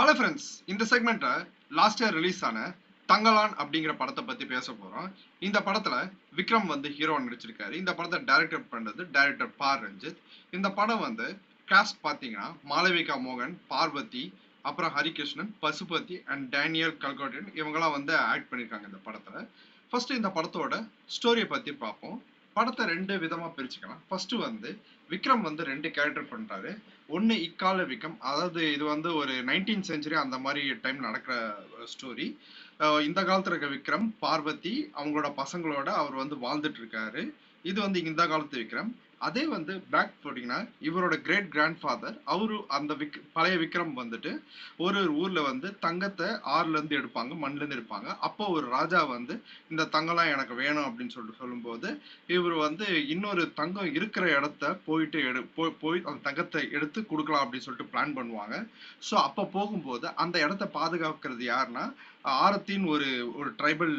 Hello friends இந்த செக்மெண்ட்டை last year release ஆன தங்கலான் அப்படிங்கிற படத்தை பத்தி பேச போறோம். இந்த படத்துல விக்ரம் வந்து ஹீரோ நடிச்சிருக்காரு. இந்த படத்தை டைரக்டர் பண்றது டைரக்டர் பார் ரஞ்சித். இந்த படம் வந்து காஸ்ட் பாத்தீங்கன்னா மாளவிகா மோகன் பார்வதி அப்புறம் ஹரிகிருஷ்ணன் பசுபதி அண்ட் டேனியல் கல்கோட்டின் இவங்கெல்லாம் வந்து ஆக்ட் பண்ணியிருக்காங்க இந்த படத்துல. ஃபர்ஸ்ட் இந்த படத்தோட ஸ்டோரியை பத்தி பார்ப்போம். படத்தை ரெண்டு விதமா பிரிச்சுக்கலாம். ஃபர்ஸ்ட் வந்து விக்ரம் வந்து ரெண்டு கேரக்டர் பண்றாரு. ஒன்னு இக்கால விக்ரம் அதாவது இது வந்து ஒரு நைன்டீன் செஞ்சுரி அந்த மாதிரி டைம் நடக்கிற ஸ்டோரி இந்த காலத்துல இருக்க விக்ரம் பார்வதி அவங்களோட பசங்களோட அவர் வந்து வாழ்ந்துட்டு இருக்காரு. இது வந்து இந்த காலத்து விக்ரம். அதே வந்து பேக் போட்டிங்கன்னா இவரோட கிரேட் கிராண்ட் ஃபாதர் அவரு அந்த விக் பழைய விக்ரம் வந்துட்டு ஒரு ஒரு ஊரில் வந்து தங்கத்தை ஆறுலேருந்து எடுப்பாங்க மண்லேருந்து எடுப்பாங்க. அப்போ ஒரு ராஜா வந்து இந்த தங்கம்லாம் எனக்கு வேணும் அப்படின்னு சொல்லிட்டு சொல்லும்போது இவர் வந்து இன்னொரு தங்கம் இருக்கிற இடத்த போயிட்டு எடு போய் போய் அந்த தங்கத்தை எடுத்து கொடுக்கலாம் அப்படின்னு சொல்லிட்டு பிளான் பண்ணுவாங்க. ஸோ அப்போ போகும்போது அந்த இடத்த பாதுகாக்கிறது யாருன்னா ஆரத்தின் ஒரு ஒரு ட்ரைபல்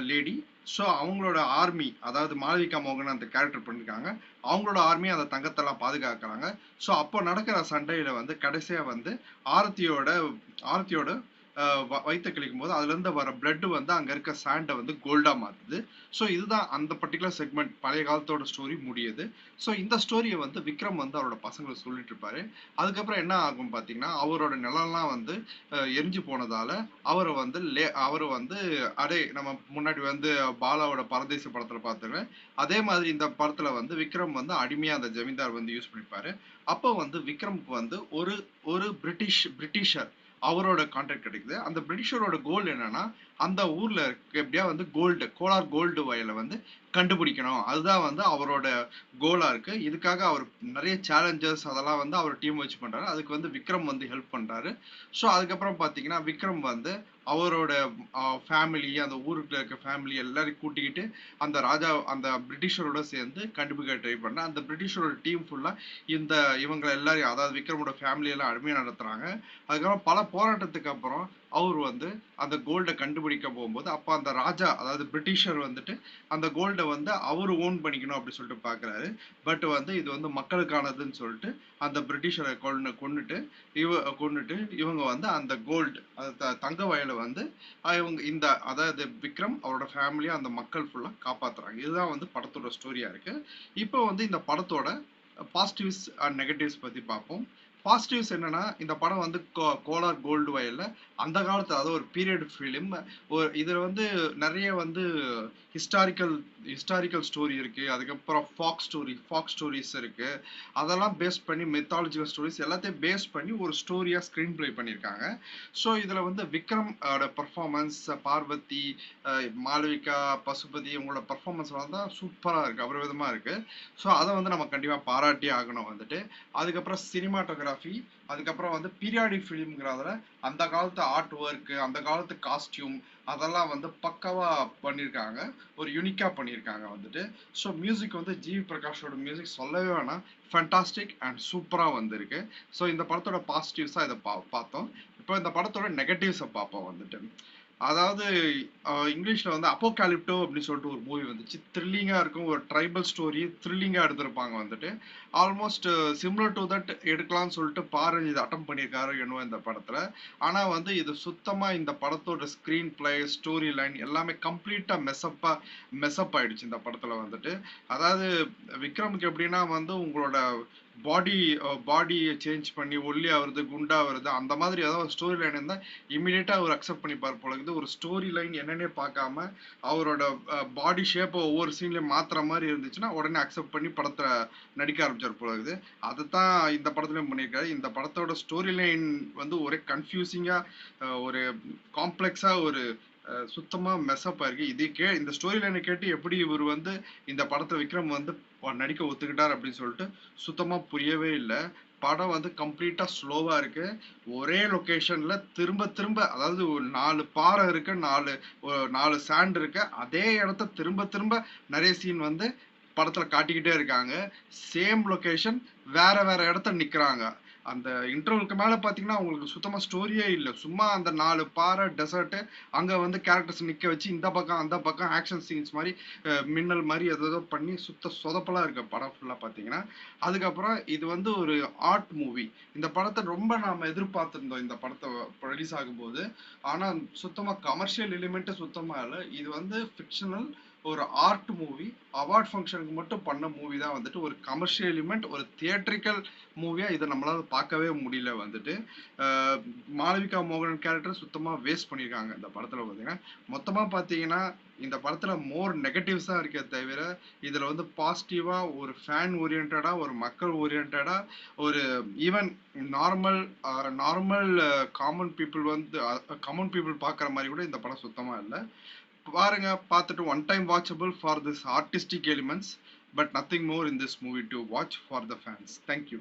லேடி ஸோ அவங்களோட ஆர்மி அதாவது மாளவிகா மோகன் அந்த கேரக்டர் பண்ணியிருக்காங்க அவங்களோட ஆர்மி அந்த தங்கத்தெல்லாம் பாதுகாக்கிறாங்க. ஸோ அப்போ நடக்கிற சண்டையில் வந்து கடைசியாக வந்து ஆரத்தியோட ஆரத்தியோட வயிற்ற கிளிக்கும் போது அதுலேருந்து வர பிளட் வந்து அங்கே இருக்க சாண்டை வந்து கோல்டாக மாற்றுது ஸோ இதுதான் அந்த பர்டிகுலர் செக்மெண்ட் பழைய காலத்தோட ஸ்டோரி முடியுது. ஸோ இந்த ஸ்டோரியை வந்து விக்ரம் வந்து அவரோட பசங்களை சொல்லிட்டு இருப்பாரு. அதுக்கப்புறம் என்ன ஆகும் பார்த்தீங்கன்னா அவரோட நிலம்லாம் வந்து எரிஞ்சு போனதால அவரை வந்து லே அவரை வந்து அடே நம்ம முன்னாடி வந்து பாலாவோட பரதேச படத்தில் பார்த்துருவேன் அதே மாதிரி இந்த படத்தில் வந்து விக்ரம் வந்து அடிமையாக அந்த ஜமீன்தார் வந்து யூஸ் பண்ணிப்பாரு. அப்போ வந்து விக்ரம்க்கு வந்து ஒரு ஒரு பிரிட்டிஷ் பிரிட்டிஷர் அவரோட கான்ட்ராக்ட் கிடைக்குது. அந்த பிரிட்டிஷரோட கோல் என்னன்னா அந்த ஊர்ல எப்படியா வந்து கோல்டு கோலார் கோல்டு வயலை வந்து கண்டுபிடிக்கணும். அதுதான் வந்து அவரோட கோலா இருக்கு. இதுக்காக அவர் நிறைய சேலஞ்சஸ் அதெல்லாம் வந்து அவர் டீம் வச்சு பண்றாரு. அதுக்கு வந்து விக்ரம் வந்து ஹெல்ப் பண்றாரு. ஸோ அதுக்கப்புறம் பாத்தீங்கன்னா விக்ரம் வந்து அவரோட ஃபேமிலி அந்த ஊருக்குள்ள இருக்க ஃபேமிலி எல்லாரையும் கூட்டிக்கிட்டு அந்த ராஜா அந்த பிரிட்டிஷரோட சேர்ந்து கண்டுபிடிக்க ட்ரை பண்ண. அந்த பிரிட்டிஷரோட டீம் ஃபுல்லா இந்த இவங்க எல்லாரையும் அதாவது விக்ரமோட ஃபேமிலியெல்லாம் அடிமையாக நடத்துகிறாங்க நடத்துறாங்க. அதுக்கப்புறம் பல போராட்டத்துக்கு அப்புறம் அவர் வந்து அந்த கோல்டை கண்டுபிடிக்க போகும்போது அப்போ அந்த ராஜா அதாவது பிரிட்டிஷர் வந்துட்டு அந்த கோல்டை வந்து அவர் ஓன் பண்ணிக்கணும் அப்படின்னு சொல்லிட்டு பார்க்குறாரு பட் வந்து இது வந்து மக்களுக்கானதுன்னு சொல்லிட்டு அந்த பிரிட்டிஷரை கொண்டு கொண்டுட்டு இவ கொண்டுட்டு இவங்க வந்து அந்த கோல்டு தங்க வயலை வந்து இவங்க இந்த அதாவது விக்ரம் அவரோட ஃபேமிலியை அந்த மக்கள் ஃபுல்லாக காப்பாற்றுறாங்க இதுதான் வந்து படத்தோட ஸ்டோரியாக இருக்குது இப்போ வந்து இந்த படத்தோட பாசிட்டிவ்ஸ் அண்ட் நெகட்டிவ்ஸ் பற்றி பார்ப்போம். பாசிட்டிவ்ஸ் என்னன்னா இந்த படம் வந்து கோ கோலார் கோல்டு வயல்ல அந்த காலத்துல அதாவது ஒரு பீரியட் ஃபிலிம் ஒரு இதுல வந்து நிறைய வந்து ஹிஸ்டாரிக்கல் ஹிஸ்டாரிக்கல் ஸ்டோரி இருக்கு அதுக்கப்புறம் ஃபாக் ஸ்டோரி ஃபாக் ஸ்டோரிஸ் இருக்கு. அதெல்லாம் பேஸ் பண்ணி மெத்தாலஜிக்கல் ஸ்டோரிஸ் எல்லாத்தையும் பேஸ் பண்ணி ஒரு ஸ்டோரியா ஸ்கிரீன் பிளே பண்ணியிருக்காங்க. ஸோ இதுல வந்து விக்ரம் பர்ஃபார்மன்ஸ் பார்வதி மாளவிகா பசுபதி இவங்களோட பர்ஃபார்மன்ஸ் வந்து சூப்பரா இருக்கு அபரிவிதமா இருக்கு. ஸோ அதை வந்து நம்ம கண்டிப்பா பாராட்டி ஆகணும் வந்துட்டு. அதுக்கப்புறம் சினிமாட்டோகிராஃபி அதுக்கப்புறம் வந்து பீரியாடிக் ஃபிலிம்ங்கிறதுல அந்த காலத்து ஆர்ட் ஒர்க்கு அந்த காலத்து காஸ்டியூம் அதெல்லாம் வந்து பக்காவாக பண்ணியிருக்காங்க ஒரு யூனிக்காக பண்ணியிருக்காங்க வந்துட்டு. ஸோ மியூசிக் வந்து ஜிவி பிரகாஷோட மியூசிக் சொல்லவே வேணாம். ஃபென்டாஸ்டிக் அண்ட் சூப்பராக வந்திருக்கு. ஸோ இந்த படத்தோட பாசிட்டிவ்ஸாக இதை பா பார்த்தோம். இப்போ இந்த படத்தோட நெகட்டிவ்ஸை பார்ப்போம் வந்துட்டு. அதாவது இங்கிலீஷ்ல வந்து அப்போகாலிப்டோ அப்படின்னு சொல்லிட்டு ஒரு மூவி வந்துச்சு. த்ரில்லிங்கா இருக்கும். ஒரு ட்ரைபல் ஸ்டோரி த்ரில்லிங்கா எடுத்திருப்பாங்க வந்துட்டு. ஆல்மோஸ்ட் சிம்லர் டு தட் எடுக்கலாம்னு சொல்லிட்டு பாரஞ்சு இது அட்டம் பண்ணியிருக்காரு என்னவோ இந்த படத்துல. ஆனா வந்து இது சுத்தமா இந்த படத்தோட ஸ்கிரீன் பிளே ஸ்டோரி லைன் எல்லாமே கம்ப்ளீட்டா மெஸ்அப்பா மெஸ்அப் ஆயிடுச்சு இந்த படத்துல வந்துட்டு. அதாவது விக்ரமுக்கு எப்படின்னா வந்து உங்களோட பாடி பாடியை சேஞ்ச் பண்ணி ஒல்லியாக வருது குண்டா வருது அந்த மாதிரி ஏதாவது ஸ்டோரி லைன் இருந்தால் இமீடியட்டா அவர் அக்செப்ட் பண்ணிப்பார் போல இருக்குது. ஒரு ஸ்டோரி லைன் என்னன்னே பார்க்காம அவரோட uh, பாடி ஷேப்பை ஒவ்வொரு சீன்லேயும் மாற்றுற மாதிரி இருந்துச்சுன்னா உடனே அக்செப்ட் பண்ணி படத்தை நடிக்க ஆரம்பிச்சார் போல இருக்குது. அதை தான் இந்த படத்துலையும் பண்ணியிருக்காரு. இந்த படத்தோட ஸ்டோரி லைன் வந்து ஒரே கன்ஃபியூசிங்காக uh, ஒரு காம்ப்ளெக்ஸாக ஒரு சுத்தமாக மெஸ்அப் ஆயிருக்கு இது கே இந்த ஸ்டோரி லைனை கேட்டு எப்படி இவர் வந்து இந்த படத்தை விக்ரம் வந்து நடிக்க ஒத்துக்கிட்டார் அப்படின்னு சொல்லிட்டு சுத்தமாக புரியவே இல்லை. படம் வந்து கம்ப்ளீட்டாக ஸ்லோவாக இருக்குது ஒரே லொக்கேஷனில் திரும்ப திரும்ப அதாவது ஒரு நாலு பாறை இருக்கு நாலு நாலு சாண்ட் இருக்கு. அதே இடத்த திரும்ப திரும்ப நிறைய சீன் வந்து படத்தில் காட்டிக்கிட்டே இருக்காங்க. சேம் லொக்கேஷன் வேற வேற இடத்த நிற்கிறாங்க அந்த இன்டர்வலுக்கு மேலே பார்த்தீங்கன்னா உங்களுக்கு சுத்தமாக ஸ்டோரியே இல்லை. சும்மா அந்த நாலு பாறை டெசர்ட்டு அங்கே வந்து கேரக்டர்ஸ் நிற்க வச்சு இந்த பக்கம் அந்த பக்கம் ஆக்ஷன் சீன்ஸ் மாதிரி மின்னல் மாதிரி ஏதோ பண்ணி சுத்த சொதப்பலாக இருக்க படம் ஃபுல்லாக பார்த்தீங்கன்னா அதுக்கப்புறம் இது வந்து ஒரு ஆர்ட் மூவி இந்த படத்தை ரொம்ப நாம எதிர்பார்த்துருந்தோம் இந்த படத்தை ரிலீஸ் ஆகும்போது. ஆனால் சுத்தமாக கமர்ஷியல் எலிமெண்ட்டு சுத்தமாக இல்லை. இது வந்து ஃபிக்ஷனல் ஒரு ஆர்ட் மூவி அவார்ட் ஃபங்க்ஷனுக்கு மட்டும் பண்ண மூவி தான் வந்துட்டு ஒரு கமர்ஷியல் எலிமெண்ட் ஒரு தியேட்ரிக்கல் மூவியா இதை நம்மளால பார்க்கவே முடியல வந்துட்டு. மாளவிகா மோகன் கேரக்டர் சுத்தமா வேஸ்ட் பண்ணியிருக்காங்க இந்த படத்துல பார்த்தீங்கன்னா மொத்தமா பார்த்தீங்கன்னா இந்த படத்துல மோர் நெகட்டிவ்ஸ் தான் இருக்கே தவிர இதுல வந்து பாசிட்டிவா ஒரு ஃபேன் ஓரியன்டா ஒரு மக்கள் ஓரியன்டா ஒரு even normal normal common people வந்து காமன் பீப்புள் பார்க்குற மாதிரி கூட இந்த படம் சுத்தமா இல்லை. பாருங்க பார்த்துட்டு one time watchable for this artistic elements but nothing more in this movie to watch for the fans thank you